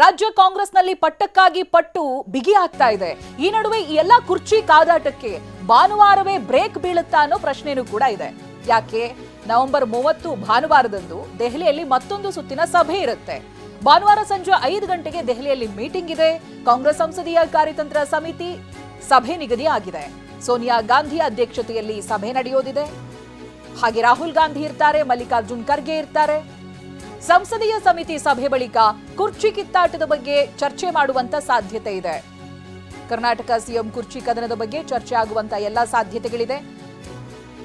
ರಾಜ್ಯ ಕಾಂಗ್ರೆಸ್ನಲ್ಲಿ ಪಟ್ಟಕ್ಕಾಗಿ ಪಟ್ಟು ಬಿಗಿ ಆಗ್ತಾ ಇದೆ. ಈ ನಡುವೆ ಈ ಎಲ್ಲಾ ಕುರ್ಚಿ ಕಾದಾಟಕ್ಕೆ ಭಾನುವಾರವೇ ಬ್ರೇಕ್ ಬೀಳುತ್ತಾ ಅನ್ನೋ ಪ್ರಶ್ನೆನೂ ಕೂಡ ಇದೆ. ಯಾಕೆ? ನವೆಂಬರ್ ಮೂವತ್ತು ಭಾನುವಾರದಂದು ದೆಹಲಿಯಲ್ಲಿ ಮತ್ತೊಂದು ಸುತ್ತಿನ ಸಭೆ ಇರುತ್ತೆ. ಭಾನುವಾರ ಸಂಜೆ ಐದು ಗಂಟೆಗೆ ದೆಹಲಿಯಲ್ಲಿ ಮೀಟಿಂಗ್ ಇದೆ. ಕಾಂಗ್ರೆಸ್ ಸಂಸದೀಯ ಕಾರ್ಯತಂತ್ರ ಸಮಿತಿ ಸಭೆ ನಿಗದಿ ಆಗಿದೆ. ಸೋನಿಯಾ ಗಾಂಧಿ ಅಧ್ಯಕ್ಷತೆಯಲ್ಲಿ ಸಭೆ ನಡೆಯೋದಿದೆ. ಹಾಗೆ ರಾಹುಲ್ ಗಾಂಧಿ ಇರ್ತಾರೆ, ಮಲ್ಲಿಕಾರ್ಜುನ್ ಖರ್ಗೆ ಇರ್ತಾರೆ. ಸಂಸದೀಯ ಸಮಿತಿ ಸಭೆ ಬಳಿಕ ಕುರ್ಚಿ ಕಿತ್ತಾಟದ ಬಗ್ಗೆ ಚರ್ಚೆ ಮಾಡುವಂತ ಸಾಧ್ಯತೆ ಇದೆ. ಕರ್ನಾಟಕ ಸಿಎಂ ಕುರ್ಚಿ ಕದನದ ಬಗ್ಗೆ ಚರ್ಚೆ ಆಗುವಂತ ಎಲ್ಲಾ ಸಾಧ್ಯತೆಗಳಿದೆ.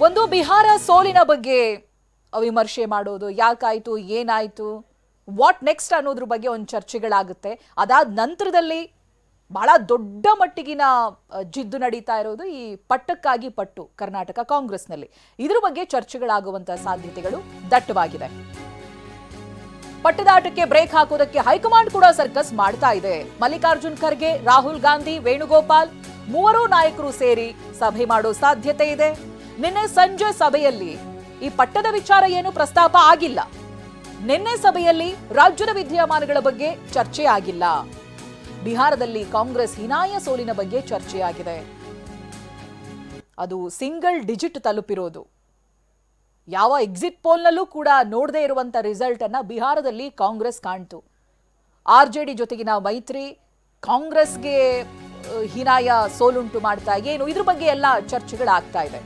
ಒಂದು ಬಿಹಾರ ಸೋಲಿನ ಬಗ್ಗೆ ವಿಮರ್ಶೆ ಮಾಡೋದು ಯಾಕಾಯ್ತು, ಏನಾಯ್ತು ವಾಟ್ ನೆಕ್ಸ್ಟ್ ಅನ್ನೋದ್ರ ಬಗ್ಗೆ ಒಂದು ಚರ್ಚೆಗಳಾಗುತ್ತೆ. ಅದಾದ ನಂತರದಲ್ಲಿ ಬಹಳ ದೊಡ್ಡ ಮಟ್ಟಿಗಿನ ಜಿದ್ದು ನಡೀತಾ ಇರೋದು ಈ ಪಟ್ಟಕ್ಕಾಗಿ ಪಟ್ಟು ಕರ್ನಾಟಕ ಕಾಂಗ್ರೆಸ್ನಲ್ಲಿ. ಇದ್ರ ಬಗ್ಗೆ ಚರ್ಚೆಗಳಾಗುವಂತಹ ಸಾಧ್ಯತೆಗಳು ದಟ್ಟವಾಗಿದೆ. ಪಟ್ಟದಾಟಕ್ಕೆ ಬ್ರೇಕ್ ಹಾಕೋದಕ್ಕೆ ಹೈಕಮಾಂಡ್ ಕೂಡ ಸರ್ಕಸ್ ಮಾಡ್ತಾ ಇದೆ. ಮಲ್ಲಿಕಾರ್ಜುನ್ ಖರ್ಗೆ, ರಾಹುಲ್ ಗಾಂಧಿ, ವೇಣುಗೋಪಾಲ್ ಮೂವರೂ ನಾಯಕರು ಸೇರಿ ಸಭೆ ಮಾಡೋ ಸಾಧ್ಯತೆ ಇದೆ. ನಿನ್ನೆ ಸಂಜೆ ಸಭೆಯಲ್ಲಿ ಈ ಪಟ್ಟದ ವಿಚಾರ ಏನು ಪ್ರಸ್ತಾಪ ಆಗಿಲ್ಲ. ನಿನ್ನೆ ಸಭೆಯಲ್ಲಿ ರಾಜ್ಯದ ವಿದ್ಯಮಾನಗಳ ಬಗ್ಗೆ ಚರ್ಚೆ ಆಗಿಲ್ಲ. ಬಿಹಾರದಲ್ಲಿ ಕಾಂಗ್ರೆಸ್ ಹೀನಾಯ ಸೋಲಿನ ಬಗ್ಗೆ ಚರ್ಚೆಯಾಗಿದೆ. ಅದು ಸಿಂಗಲ್ ಡಿಜಿಟ್ ತಲುಪಿರೋದು. ಯಾವ ಎಕ್ಸಿಟ್ ಪೋಲ್ನಲ್ಲೂ ಕೂಡ ನೋಡದೇ ಇರುವಂಥ ರಿಸಲ್ಟನ್ನು ಬಿಹಾರದಲ್ಲಿ ಕಾಂಗ್ರೆಸ್ ಕಾಣ್ತು. ಆರ್ ಜೆ ಡಿ ಜೊತೆಗಿನ ಮೈತ್ರಿ ಕಾಂಗ್ರೆಸ್ಗೆ ಹೀನಾಯ ಸೋಲುಂಟು ಮಾಡ್ತಾ ಏನು ಇದ್ರ ಬಗ್ಗೆ ಎಲ್ಲ ಚರ್ಚೆಗಳಾಗ್ತಾ ಇದೆ